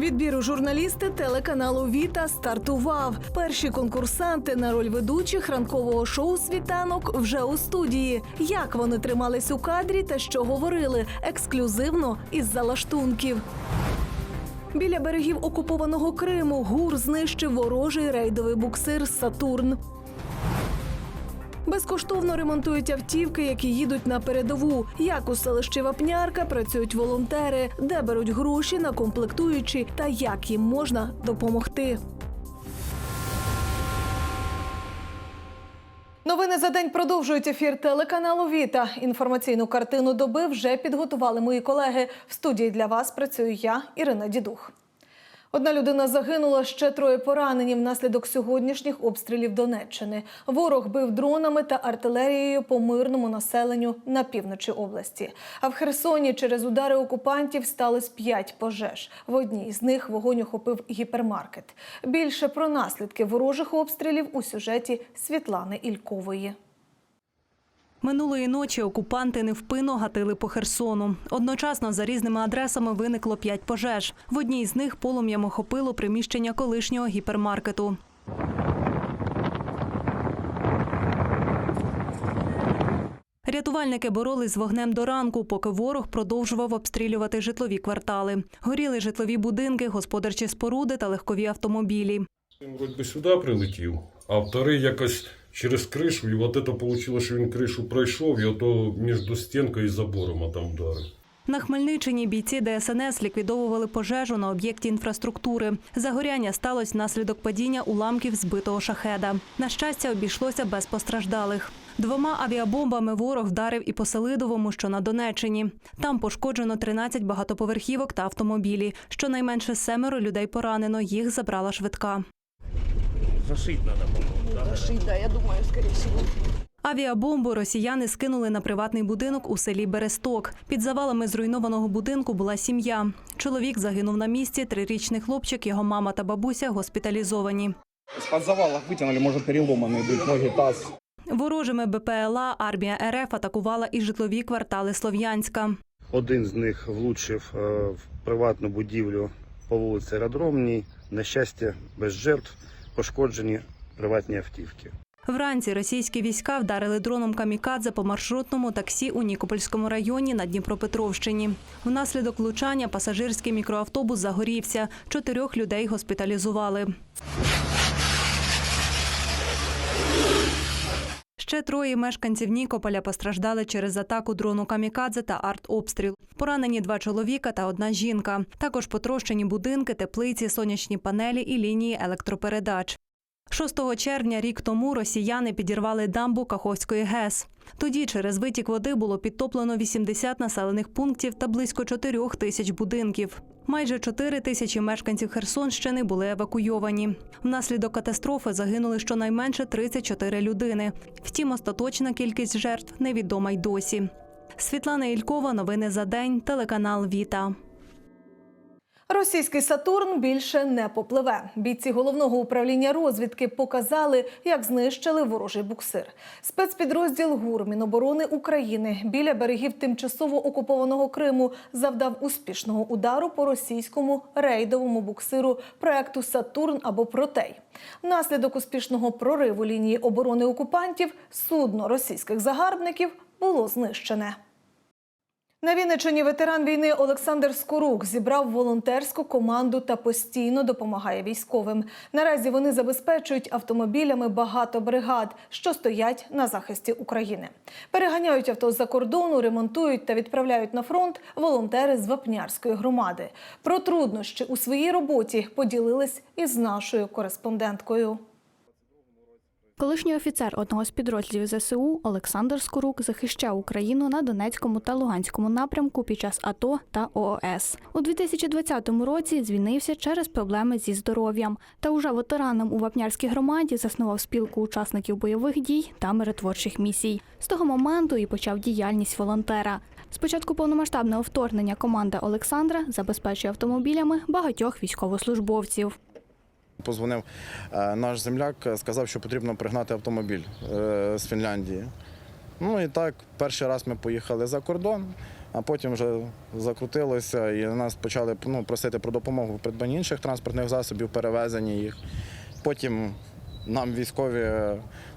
Відбір у журналісти телеканалу Віта стартував. Перші конкурсанти на роль ведучих ранкового шоу Світанок вже у студії. Як вони тримались у кадрі та що говорили ексклюзивно із залаштунків. Біля берегів окупованого Криму ГУР знищив ворожий рейдовий буксир Сатурн. Безкоштовно ремонтують автівки, які їдуть на передову. Як у селищі Вапнярка працюють волонтери, де беруть гроші на комплектуючі та як їм можна допомогти. Новини за день продовжують ефір телеканалу Віта. Інформаційну картину доби вже підготували мої колеги. В студії для вас працюю я, Ірина Дідух. Одна людина загинула, ще троє поранені внаслідок сьогоднішніх обстрілів Донеччини. Ворог бив дронами та артилерією по мирному населенню на півночі області. А в Херсоні через удари окупантів сталося п'ять пожеж. В одній з них вогонь охопив гіпермаркет. Більше про наслідки ворожих обстрілів у сюжеті Світлани Ількової. Минулої ночі окупанти невпинно гатили по Херсону. Одночасно за різними адресами виникло п'ять пожеж. В одній з них полум'ям охопило приміщення колишнього гіпермаркету. Рятувальники боролись з вогнем до ранку, поки ворог продовжував обстрілювати житлові квартали. Горіли житлові будинки, господарчі споруди та легкові автомобілі. Він би сюди прилетів, а вторий якось через кришу, і от це вийшло, що він кришу пройшов, і ото між стінкою і забором а там вдарив. На Хмельниччині бійці ДСНС ліквідовували пожежу на об'єкті інфраструктури. Загоряння сталося внаслідок падіння уламків збитого шахеда. На щастя, обійшлося без постраждалих. Двома авіабомбами ворог вдарив і по Селидовому, що на Донеччині. Там пошкоджено 13 багатоповерхівок та автомобілі. Щонайменше семеро людей поранено. Їх забрала швидка. Зашить надо, по-моему, да? Зашить, да, я думаю, скорее всего. Авіабомбу росіяни скинули на приватний будинок у селі Бересток. Під завалами зруйнованого будинку була сім'я. Чоловік загинув на місці. Трирічний хлопчик, його мама та бабуся госпіталізовані. Из-под завалов вытянули, может, переломанные быть ноги, таз. Ворожими БПЛА армія РФ атакувала і житлові квартали Слов'янська. Один з них влучив е, в приватну будівлю по вулиці Аеродромній. На щастя, без жертв пошкоджені приватні автівки. Вранці російські війська вдарили дроном камікадзе по маршрутному таксі у Нікопольському районі на Дніпропетровщині. Внаслідок влучання пасажирський мікроавтобус загорівся. Чотирьох людей госпіталізували. Ще троє мешканців Нікополя постраждали через атаку дрону камікадзе та артобстріл. Поранені два чоловіка та одна жінка. Також потрощені будинки, теплиці, сонячні панелі і лінії електропередач. 6 червня рік тому росіяни підірвали дамбу Каховської ГЕС. Тоді через витік води було підтоплено 80 населених пунктів та близько 4 тисяч будинків. Майже 4 тисячі мешканців Херсонщини були евакуйовані. Внаслідок катастрофи загинули щонайменше 34 людини. Втім, остаточна кількість жертв невідома й досі. Світлана Ількова, новини за день, телеканал Віта. Російський Сатурн більше не попливе. Бійці головного управління розвідки показали, як знищили ворожий буксир. Спецпідрозділ ГУР Міноборони України біля берегів тимчасово окупованого Криму завдав успішного удару по російському рейдовому буксиру проекту Сатурн або Протей. Внаслідок успішного прориву лінії оборони окупантів судно російських загарбників було знищене. На Вінниччині ветеран війни Олександр Скорук зібрав волонтерську команду та постійно допомагає військовим. Наразі вони забезпечують автомобілями багато бригад, що стоять на захисті України. Переганяють авто з-за кордону, ремонтують та відправляють на фронт волонтери з Вапнярської громади. Про труднощі у своїй роботі поділились із нашою кореспонденткою. Колишній офіцер одного з підрозділів ЗСУ Олександр Скорук захищав Україну на Донецькому та Луганському напрямку під час АТО та ООС. У 2020 році звільнився через проблеми зі здоров'ям. Та уже ветераном у Вапнярській громаді заснував спілку учасників бойових дій та миротворчих місій. З того моменту і почав діяльність волонтера. Спочатку повномасштабного вторгнення команда Олександра забезпечує автомобілями багатьох військовослужбовців. Позвонив е, наш земляк, е, сказав, що потрібно пригнати автомобіль е, з Фінляндії. Ну і так, перший раз ми поїхали за кордон, а потім вже закрутилося і нас почали ну, просити про допомогу в придбанні інших транспортних засобів, перевезенні їх. Потім нам військові,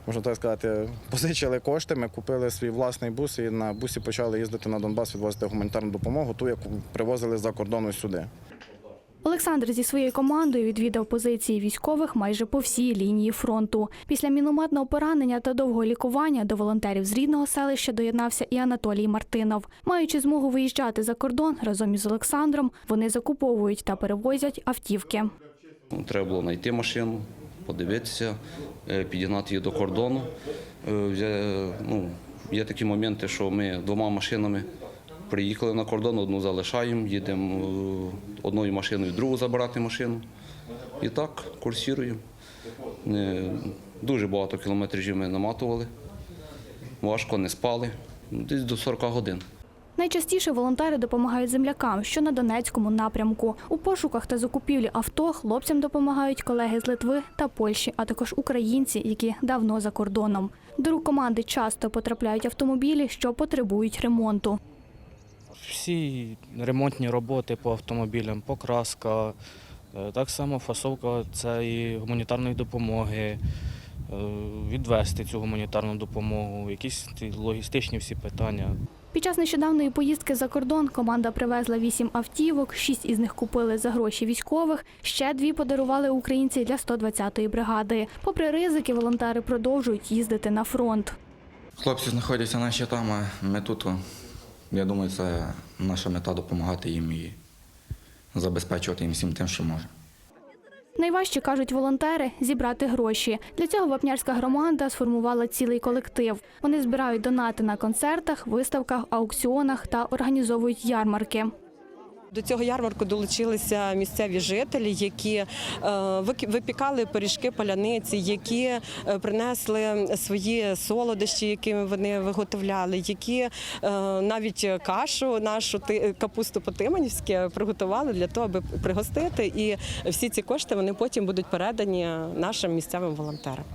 можна так сказати, позичили кошти. Ми купили свій власний бус і на бусі почали їздити на Донбас, відвозити гуманітарну допомогу, ту, яку привозили за кордону сюди. Олександр зі своєю командою відвідав позиції військових майже по всій лінії фронту. Після мінометного поранення та довгого лікування до волонтерів з рідного селища доєднався і Анатолій Мартинов. Маючи змогу виїжджати за кордон разом із Олександром, вони закуповують та перевозять автівки. Ну, Треба було знайти машину, подивитися, е, підігнати її до кордону. Е, Ну, є такі моменти, що ми двома машинами приїхали на кордон, одну залишаємо, їдемо е, одною машиною, другу забирати машину. І так курсіруємо. Е, Дуже багато кілометрів ми наматували, важко не спали, десь до 40 годин. Найчастіше волонтери допомагають землякам, що на Донецькому напрямку. У пошуках та закупівлі авто хлопцям допомагають колеги з Литви та Польщі, а також українці, які давно за кордоном. До рук команди часто потрапляють автомобілі, що потребують ремонту. Всі ремонтні роботи по автомобілям, покраска, е, так само фасовка це і гуманітарної допомоги, е, відвести цю гуманітарну допомогу, якісь ті логістичні всі питання. Під час нещодавної поїздки за кордон команда привезла вісім автівок, шість із них купили за гроші військових, ще дві подарували українці для 120-ї бригади. Попри ризики, волонтери продовжують їздити на фронт. Хлопці знаходяться на щитам, а ми тут. О, Я думаю, це наша мета допомагати їм і забезпечувати їм всім тим, що може. Найважче, кажуть волонтери, зібрати гроші. Для цього вапнярська громада сформувала цілий колектив. Вони збирають донати на концертах, виставках, аукціонах та організовують ярмарки. До цього ярмарку долучилися місцеві жителі, які е, випікали пиріжки паляниці, які е, принесли свої солодощі, якими вони виготовляли, які е, навіть кашу нашу капусту по-тиманівськи приготували для того, аби пригостити. І всі ці кошти вони потім будуть передані нашим місцевим волонтерам.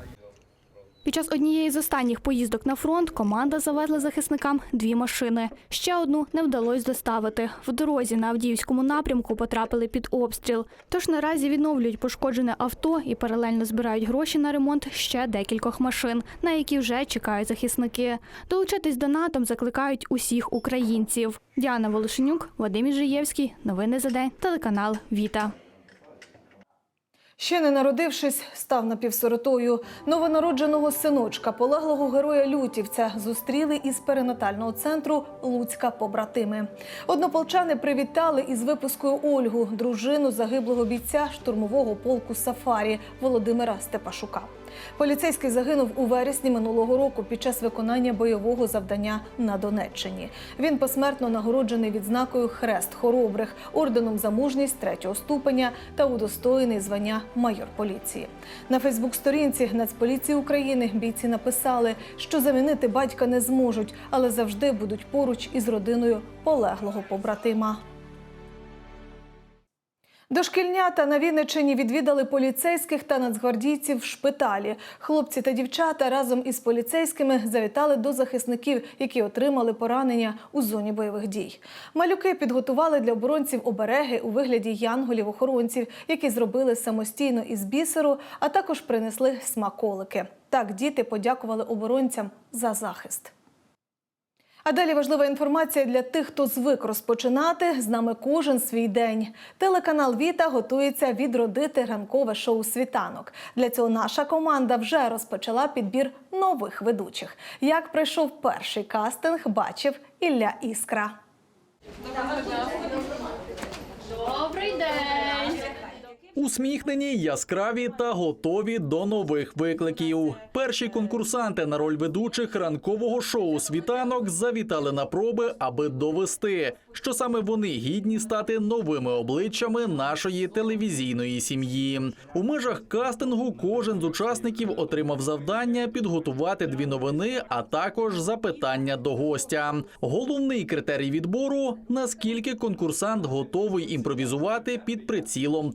Під час однієї з останніх поїздок на фронт команда завезла захисникам дві машини. Ще одну не вдалося доставити. В дорозі на Авдіївському напрямку потрапили під обстріл. Тож наразі відновлюють пошкоджене авто і паралельно збирають гроші на ремонт ще декількох машин, на які вже чекають захисники. Долучатись донатом закликають усіх українців. Діана Волошенюк, Вадим Іжиєвський. Новини за день. Телеканал Віта. Ще не народившись, став напівсиротою. Новонародженого синочка, полеглого героя Лютівця, зустріли із перинатального центру Луцька побратими. Однополчани привітали із випускою Ольгу, дружину загиблого бійця штурмового полку Сафарі Володимира Степашука. Поліцейський загинув у вересні минулого року під час виконання бойового завдання на Донеччині. Він посмертно нагороджений відзнакою Хрест Хоробрих, орденом за мужність третього ступеня та удостоєний звання майор поліції. На Фейсбук-сторінці Нацполіції України бійці написали, що замінити батька не зможуть, але завжди будуть поруч із родиною полеглого побратима. Дошкільнята на Вінниччині відвідали поліцейських та нацгвардійців в шпиталі. Хлопці та дівчата разом із поліцейськими завітали до захисників, які отримали поранення у зоні бойових дій. Малюки підготували для оборонців обереги у вигляді янголів-охоронців, які зробили самостійно із бісеру, а також принесли смаколики. Так діти подякували оборонцям за захист. А далі важлива інформація для тих, хто звик розпочинати з нами кожен свій день. Телеканал Віта готується відродити ранкове шоу Світанок. Для цього наша команда вже розпочала підбір нових ведучих. Як пройшов перший кастинг, бачив Ілля Іскра. Усміхнені, яскраві та готові до нових викликів. Перші конкурсанти на роль ведучих ранкового шоу світанок завітали на проби, аби довести, що саме вони гідні стати новими обличчями нашої телевізійної сім'ї. У межах кастингу кожен з учасників отримав завдання підготувати дві новини, а також запитання до гостя. Головний критерій відбору наскільки конкурсант готовий імпровізувати під прицілом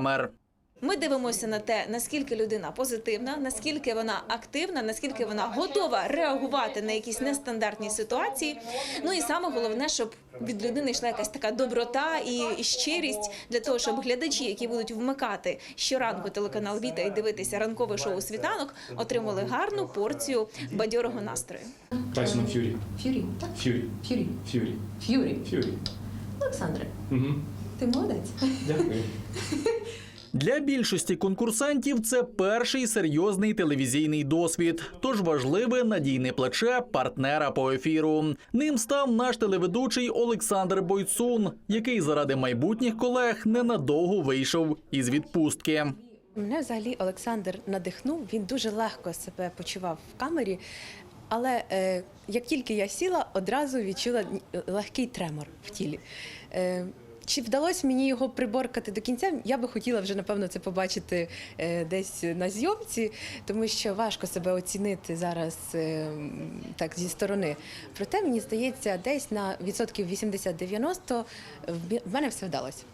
телекамер. Ми дивимося на те, наскільки людина позитивна, наскільки вона активна, наскільки вона готова реагувати на якісь нестандартні ситуації. Ну і саме головне, щоб від людини йшла якась така доброта і, і щирість для того, щоб глядачі, які будуть вмикати щоранку телеканал Віта і дивитися ранкове шоу світанок, отримали гарну порцію бадьорого настрою. Тайсон Ф'юрі. Фюрі, Ф'юрі. Фюрі, Ф'юрі. Фюрі. Ф'юрі. Олександре, Угу. Ти молодець. Дякую. Для більшості конкурсантів це перший серйозний телевізійний досвід, тож важливе надійне плече партнера по ефіру. Ним став наш телеведучий Олександр Бойцун, який заради майбутніх колег ненадовго вийшов із відпустки. Мене взагалі Олександр надихнув. Він дуже легко себе почував в камері. Але е, як тільки я сіла, одразу відчула легкий тремор в тілі. Е, чи вдалося мені його приборкати до кінця? Я би хотіла вже напевно це побачити е, десь на зйомці, тому що важко себе оцінити зараз е, так зі сторони. Проте мені здається, десь на відсотків 80-90 в в мене все вдалося.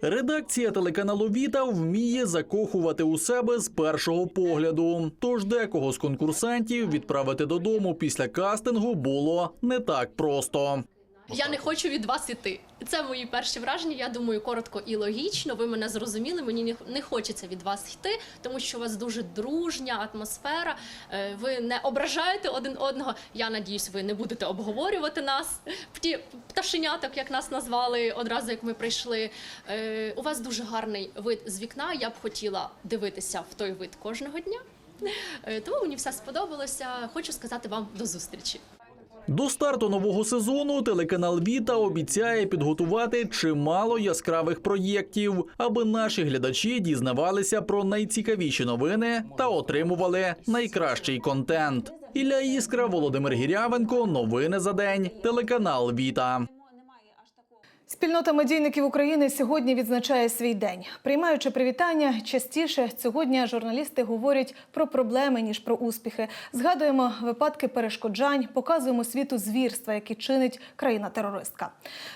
Редакція телеканалу Віта вміє закохувати у себе з першого погляду. Тож декого з конкурсантів відправити додому після кастингу було не так просто. Я не хочу від вас іти. Це мої перші враження. Я думаю, коротко і логічно. Ви мене зрозуміли. Мені не- хочеться від вас йти, тому що у вас дуже дружня атмосфера. е, Ви не ображаєте один одного. Я надіюсь, ви не будете обговорювати нас. Ті пташеняток, як нас назвали одразу, як ми прийшли. Е, У вас дуже гарний вид з вікна. Я б хотіла дивитися в той вид кожного дня. Е, Тому мені все сподобалося. Хочу сказати вам до зустрічі. До старту нового сезону телеканал Віта обіцяє підготувати чимало яскравих проєктів, аби наші глядачі дізнавалися про найцікавіші новини та отримували найкращий контент. Ілля Іскра, Володимир Гірявенко. Новини за день. Телеканал Віта. Спільнота медійників України сьогодні відзначає свій день. Приймаючи привітання, частіше цього дня журналісти говорять про проблеми ніж про успіхи. Згадуємо випадки перешкоджань, показуємо світу звірства, які чинить країна-терористка.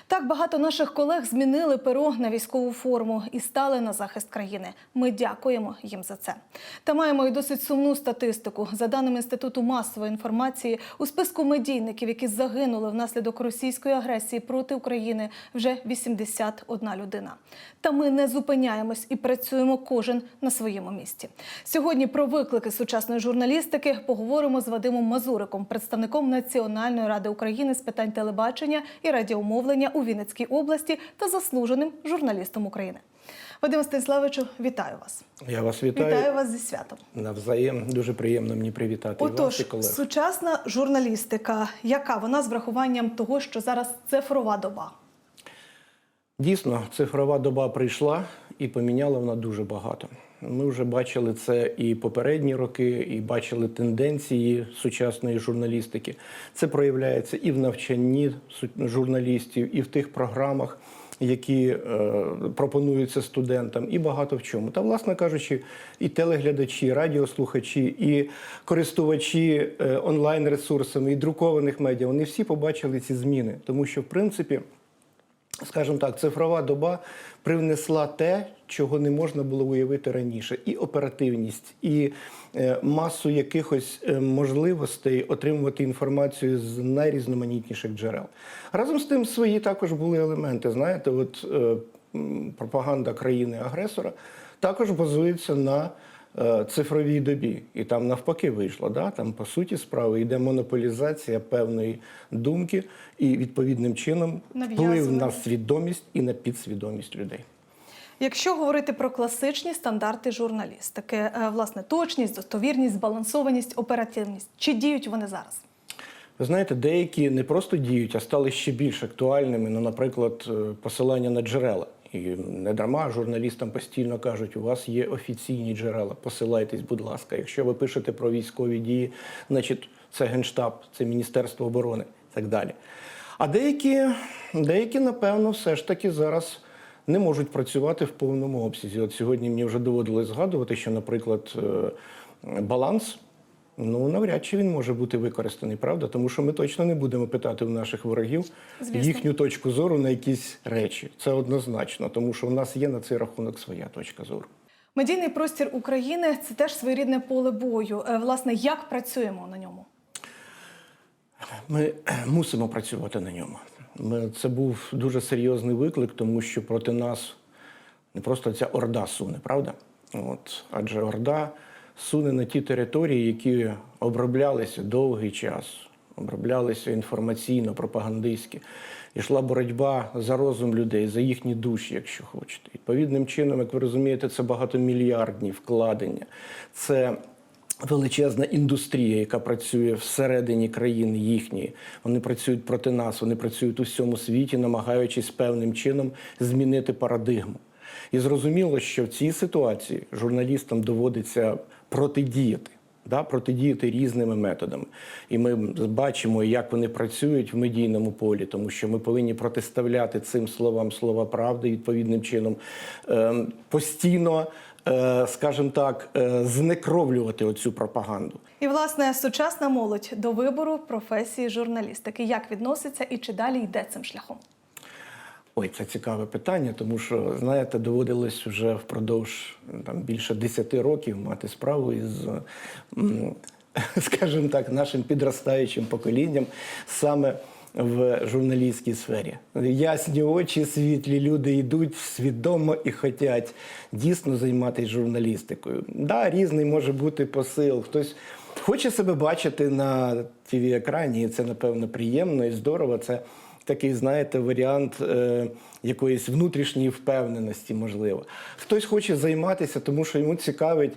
Так багато наших колег змінили перо на військову форму і стали на захист країни. Ми дякуємо їм за це. Та маємо і досить сумну статистику. За даними інституту масової інформації, у списку медійників, які загинули внаслідок російської агресії проти України, вже 81 людина. Та ми не зупиняємось і працюємо кожен на своєму місці. Сьогодні про виклики сучасної журналістики поговоримо з Вадимом Мазуриком, представником Національної ради України з питань телебачення і радіомовлення у Вінницькій області та заслуженим журналістом України. Вадим Станіславовичу, вітаю вас. Я вас вітаю. Вітаю вас зі святом. Навзаєм. Дуже приємно мені привітати і вас, і колег. сучасна журналістика, яка вона з врахуванням того, що зараз цифрова доба. Дійсно, цифрова доба прийшла і поміняла вона дуже багато. Ми вже бачили це і попередні роки, і бачили тенденції сучасної журналістики. Це проявляється і в навчанні журналістів, і в тих програмах, які е, пропонуються студентам, і багато в чому. Та, власне кажучи, і телеглядачі, і радіослухачі, і користувачі е, онлайн-ресурсами, і друкованих медіа, вони всі побачили ці зміни, тому що в принципі скажімо так, цифрова доба привнесла те, чого не можна було уявити раніше: і оперативність, і е, масу якихось е, можливостей отримувати інформацію з найрізноманітніших джерел. Разом з тим, свої також були елементи. Знаєте, от е, пропаганда країни-агресора також базується на цифровій добі. І там навпаки вийшло. Да? Там, по суті, справи йде монополізація певної думки і відповідним чином вплив на свідомість і на підсвідомість людей. Якщо говорити про класичні стандарти журналістики, е, власне, точність, достовірність, збалансованість, оперативність, чи діють вони зараз? Ви знаєте, деякі не просто діють, а стали ще більш актуальними. Ну, наприклад, е, посилання на джерела. І не дарма журналістам постійно кажуть, у вас є офіційні джерела, посилайтесь, будь ласка. Якщо ви пишете про військові дії, значить це Генштаб, це Міністерство оборони і так далі. А деякі, деякі, напевно, все ж таки зараз не можуть працювати в повному обсязі. От сьогодні мені вже доводилось згадувати, що, наприклад, е, баланс. Ну, навряд чи він може бути використаний, правда? Тому що ми точно не будемо питати у наших ворогів Звісно. їхню точку зору на якісь речі. Це однозначно, тому що в нас є на цей рахунок своя точка зору. Медійний простір України це теж своєрідне поле бою. Е, Власне, як працюємо на ньому? Ми мусимо працювати на ньому. Це був дуже серйозний виклик, тому що проти нас не просто ця орда суне, правда? От, адже орда суне на ті території, які оброблялися довгий час, оброблялися інформаційно, пропагандистськи. Ішла боротьба за розум людей, за їхні душі, якщо хочете. Відповідним чином, як ви розумієте, це багатомільярдні вкладення. Це величезна індустрія, яка працює всередині країни їхньої. Вони працюють проти нас, вони працюють у всьому світі, намагаючись певним чином змінити парадигму. І зрозуміло, що в цій ситуації журналістам доводиться протидіяти. Да, протидіяти різними методами. І ми бачимо, як вони працюють в медійному полі, тому що ми повинні протиставляти цим словам слова правди відповідним чином, е, постійно, е, скажімо так, е, знекровлювати оцю пропаганду. І власне сучасна молодь до вибору професії журналістики. Як відноситься і чи далі йде цим шляхом? Ой, це цікаве питання, тому що, знаєте, доводилось вже впродовж там, більше 10 років мати справу із, скажімо так, нашим підростаючим поколінням саме в журналістській сфері. Ясні очі, світлі люди йдуть свідомо і хочуть дійсно займатися журналістикою. Да, різний може бути посил. Хтось хоче себе бачити на тв екрані і це, напевно, приємно і здорово. Це такий, знаєте, варіант е, якоїсь внутрішньої впевненості, можливо. Хтось хоче займатися, тому що йому цікавить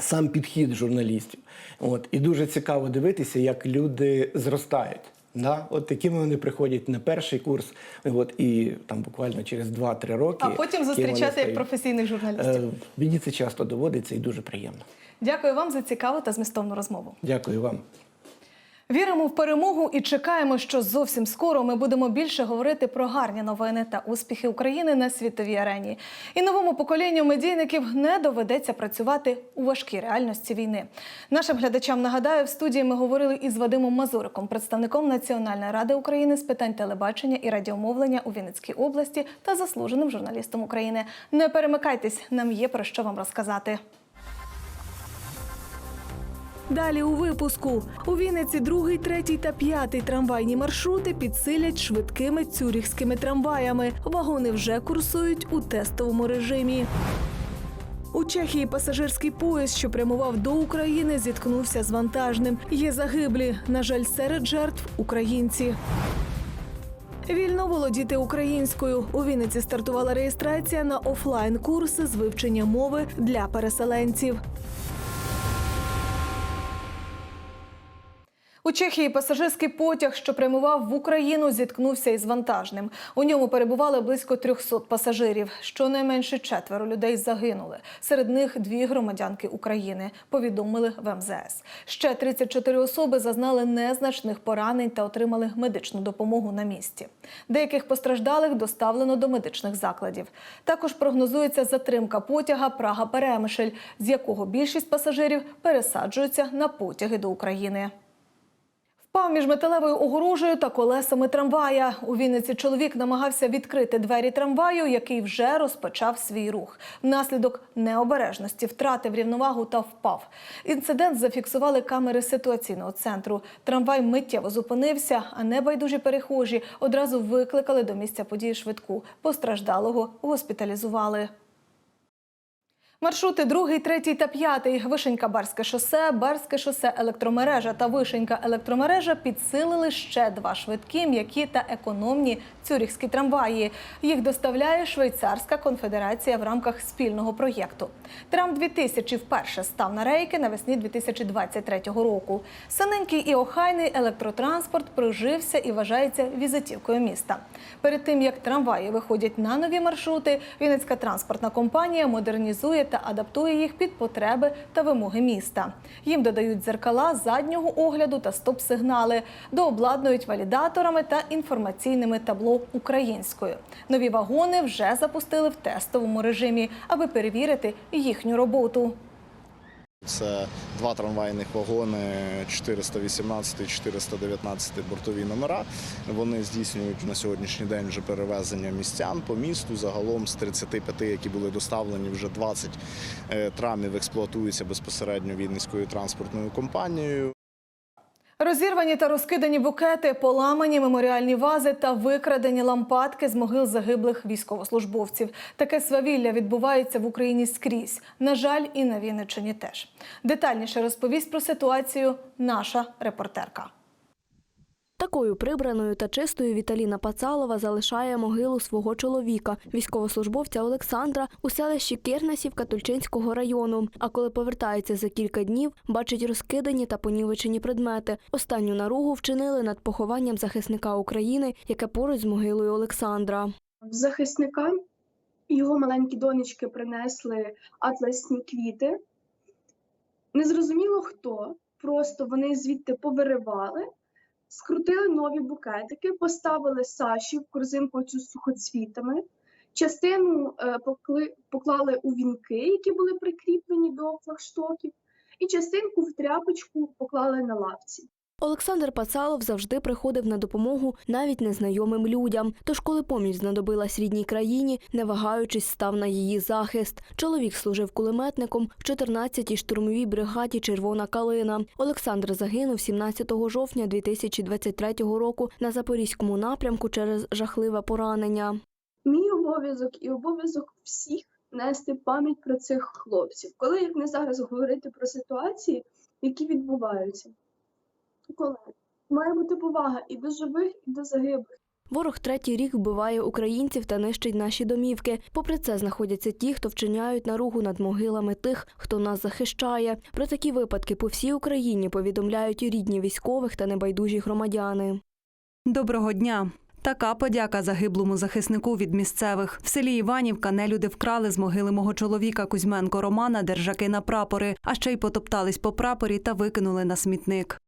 сам підхід журналістів. От, і дуже цікаво дивитися, як люди зростають. Да? От такими вони приходять на перший курс, от, і там буквально через 2-3 роки. А потім зустрічати як професійних журналістів. Е, Мені це часто доводиться і дуже приємно. Дякую вам за цікаву та змістовну розмову. Дякую вам. Віримо в перемогу і чекаємо, що зовсім скоро ми будемо більше говорити про гарні новини та успіхи України на світовій арені. І новому поколінню медійників не доведеться працювати у важкій реальності війни. Нашим глядачам нагадаю, в студії ми говорили із Вадимом Мазуриком, представником Національної ради України з питань телебачення і радіомовлення у Вінницькій області та заслуженим журналістом України. Не перемикайтесь, нам є про що вам розказати. Далі у випуску у Вінниці другий, третій та п'ятий трамвайні маршрути підсилять швидкими цюріхськими трамваями. Вагони вже курсують у тестовому режимі. У Чехії пасажирський поїзд, що прямував до України, зіткнувся з вантажним. Є загиблі. На жаль, серед жертв українці. Вільно володіти українською. У Вінниці стартувала реєстрація на офлайн курси з вивчення мови для переселенців. У Чехії пасажирський потяг, що прямував в Україну, зіткнувся із вантажним. У ньому перебували близько 300 пасажирів. Щонайменше четверо людей загинули. Серед них дві громадянки України. Повідомили в МЗС. Ще 34 особи зазнали незначних поранень та отримали медичну допомогу на місці. Деяких постраждалих доставлено до медичних закладів. Також прогнозується затримка потяга Прага-Перемишль, з якого більшість пасажирів пересаджуються на потяги до України. Впав між металевою огорожею та колесами трамвая. У Вінниці чоловік намагався відкрити двері трамваю, який вже розпочав свій рух. Внаслідок необережності втратив рівновагу та впав. Інцидент зафіксували камери ситуаційного центру. Трамвай миттєво зупинився, а небайдужі перехожі одразу викликали до місця події швидку. Постраждалого госпіталізували. Маршрути 2, 3 та 5, Вишенька Барське шосе, Барське шосе електромережа та Вишенька електромережа підсилили ще два швидкі, м'які та економні цюріхські трамваї. Їх доставляє Швейцарська конфедерація в рамках спільного проєкту. Трам 2000 вперше став на рейки навесні 2023 року. Синенький і охайний електротранспорт прижився і вважається візитівкою міста. Перед тим як трамваї виходять на нові маршрути, Вінницька транспортна компанія модернізує та адаптує їх під потреби та вимоги міста. Їм додають дзеркала заднього огляду та стоп-сигнали, дообладнують валідаторами та інформаційними табло українською. Нові вагони вже запустили в тестовому режимі, аби перевірити їхню роботу. Це два трамвайних вагони 418 і 419 бортові номера. Вони здійснюють на сьогоднішній день вже перевезення містян по місту. Загалом з 35, які були доставлені, вже 20 е, трамів експлуатуються безпосередньо Вінницькою транспортною компанією. Розірвані та розкидані букети, поламані меморіальні вази та викрадені лампадки з могил загиблих військовослужбовців. Таке свавілля відбувається в Україні скрізь. На жаль, і на Вінниччині теж. Детальніше розповість про ситуацію наша репортерка. Такою прибраною та чистою Віталіна Пацалова залишає могилу свого чоловіка, військовослужбовця Олександра, у селищі Кирнасівка Тульчинського району. А коли повертається за кілька днів, бачить розкидані та понівечені предмети. Останню наругу вчинили над похованням захисника України, яке поруч з могилою Олександра. Захисника його маленькі донечки принесли атласні квіти. Незрозуміло хто, просто вони звідти повиривали, скрутили нові букетики, поставили Саші в корзинку цю з сухоцвітами. Частину е, покли, поклали у вінки, які були прикріплені до флагштоків, і частинку в тряпочку поклали на лавці. Олександр Пацалов завжди приходив на допомогу навіть незнайомим людям. Тож, коли поміч знадобилась рідній країні, не вагаючись, став на її захист. Чоловік служив кулеметником в 14-й штурмовій бригаді Червона калина. Олександр загинув 17 жовтня 2023 року на запорізькому напрямку через жахливе поранення. Мій обов'язок і обов'язок всіх нести пам'ять про цих хлопців. Коли як не зараз говорити про ситуації, які відбуваються. Коли має бути повага і до живих, і до загиблих. Ворог третій рік вбиває українців та нищить наші домівки. Попри це знаходяться ті, хто вчиняють наругу над могилами тих, хто нас захищає. Про такі випадки по всій Україні повідомляють і рідні військових та небайдужі громадяни. Доброго дня. Така подяка загиблому захиснику від місцевих. В селі Іванівка нелюди вкрали з могили мого чоловіка Кузьменко Романа держаки на прапори, а ще й потоптались по прапорі та викинули на смітник.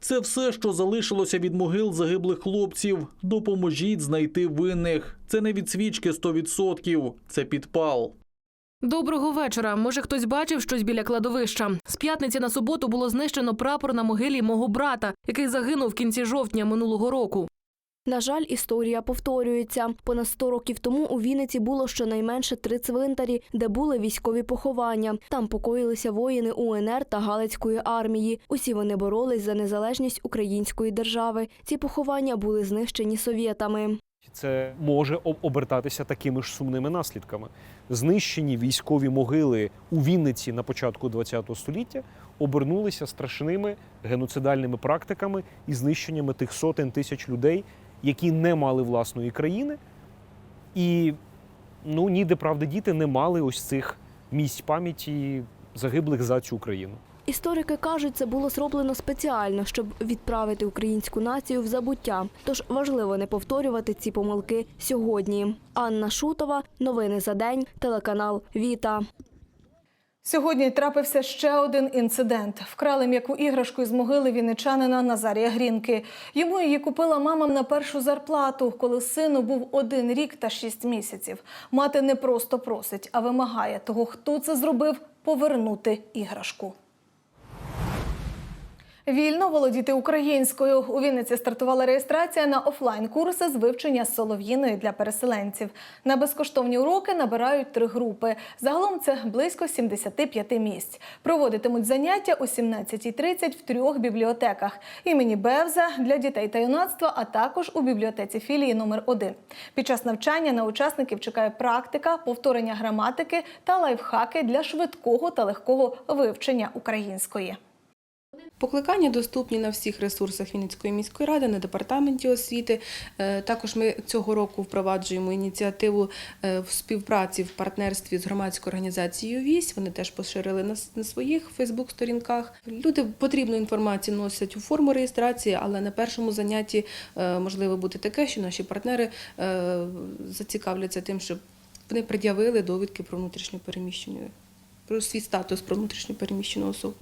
Це все, що залишилося від могил загиблих хлопців. Допоможіть знайти винних. Це не від свічки 100%, це підпал. Доброго вечора. Може, хтось бачив щось біля кладовища. З п'ятниці на суботу було знищено прапор на могилі мого брата, який загинув в кінці жовтня минулого року. На жаль, історія повторюється. Понад 100 років тому у Вінниці було щонайменше три цвинтарі, де були військові поховання. Там покоїлися воїни УНР та Галицької армії. Усі вони боролись за незалежність української держави. Ці поховання були знищені совєтами. Це може обертатися такими ж сумними наслідками. Знищені військові могили у Вінниці на початку ХХ століття обернулися страшними геноцидальними практиками і знищеннями тих сотень тисяч людей, які не мали власної країни, і ну ніде правда діти не мали ось цих місць пам'яті загиблих за цю країну. Історики кажуть, це було зроблено спеціально, щоб відправити українську націю в забуття. Тож важливо не повторювати ці помилки сьогодні. Анна Шутова, новини за день, телеканал Віта. Сьогодні трапився ще один інцидент. Вкрали м'яку іграшку із могили вінничанина Назарія Грінки. Йому її купила мама на першу зарплату, коли сину був один рік та шість місяців. Мати не просто просить, а вимагає того, хто це зробив, повернути іграшку. Вільно володіти українською. У Вінниці стартувала реєстрація на офлайн-курси з вивчення солов'їної для переселенців. На безкоштовні уроки набирають три групи. Загалом це близько 75 місць. Проводитимуть заняття о 17.30 в трьох бібліотеках імені Бевза для дітей та юнацтва, а також у бібліотеці філії номер 1 Під час навчання на учасників чекає практика, повторення граматики та лайфхаки для швидкого та легкого вивчення української. Покликання доступні на всіх ресурсах Вінницької міської ради, на департаменті освіти. Е, Також ми цього року впроваджуємо ініціативу е, в співпраці в партнерстві з громадською організацією ВІСь. Вони теж поширили на своїх Фейсбук-сторінках. Люди потрібну інформацію носять у форму реєстрації, але на першому занятті е, можливо бути таке, що наші партнери зацікавляться тим, щоб вони пред'явили довідки про внутрішньо переміщення, про свій статус про внутрішньо переміщену особу.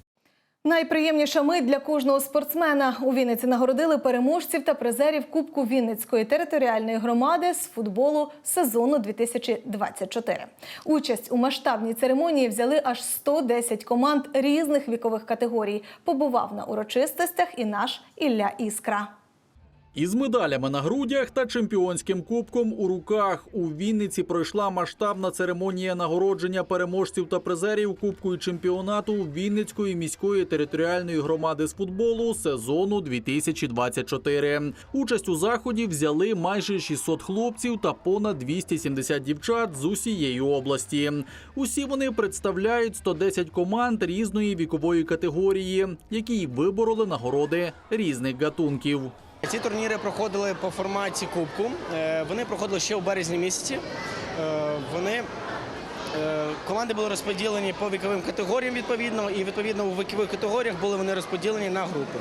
Найприємніша мить для кожного спортсмена. У Вінниці нагородили переможців та призерів Кубку Вінницької територіальної громади з футболу сезону 2024. Участь у масштабній церемонії взяли аж 110 команд різних вікових категорій. Побував на урочистостях і наш Ілля Іскра. Із медалями на грудях та чемпіонським кубком у руках у Вінниці пройшла масштабна церемонія нагородження переможців та призерів Кубку і чемпіонату Вінницької міської територіальної громади з футболу сезону 2024. Участь у заході взяли майже 600 хлопців та понад 270 дівчат з усієї області. Усі вони представляють 110 команд різної вікової категорії, які й вибороли нагороди різних гатунків. Ці турніри проходили по форматі кубку. Е, Вони проходили ще у березні місяці. Е, Вони е, команди були розподілені по віковим категоріям відповідно, і відповідно у вікових категоріях були вони розподілені на групи.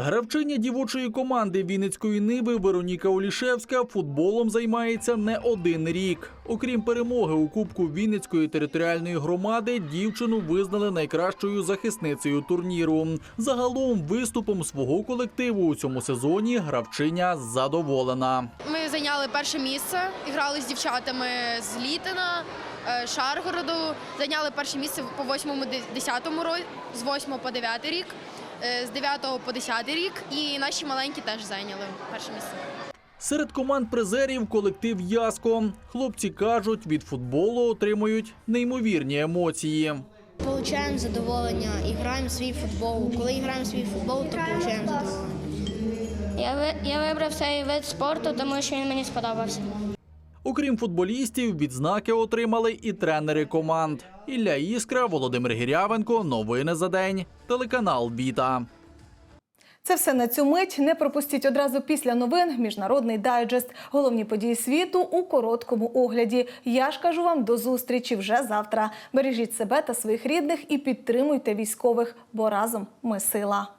Гравчиня дівочої команди Вінницької Ниби Вероніка Олішевська футболом займається не один рік. Окрім перемоги у Кубку Вінницької територіальної громади, дівчину визнали найкращою захисницею турніру. Загалом виступом свого колективу у цьому сезоні гравчиня задоволена. Ми зайняли перше місце, грали з дівчатами з Літина, е, Шаргороду. Зайняли перше місце по 8-10 році, з 8 по 9 рік, з 9 по 10 рік. І наші маленькі теж зайняли перше місце. Серед команд призерів колектив Яско. Хлопці кажуть, від футболу отримують неймовірні емоції. Получаємо задоволення і граємо свій футбол. Коли граємо свій футбол, то получаємо задоволення. Я, я вибрав цей вид спорту, тому що він мені сподобався. Окрім футболістів, відзнаки отримали і тренери команд. Ілля Іскра, Володимир Гірявенко. Новини за день. Телеканал Віта. Це все на цю мить. Не пропустіть одразу після новин міжнародний дайджест. Головні події світу у короткому огляді. Я ж кажу вам до зустрічі вже завтра. Бережіть себе та своїх рідних і підтримуйте військових, бо разом ми сила.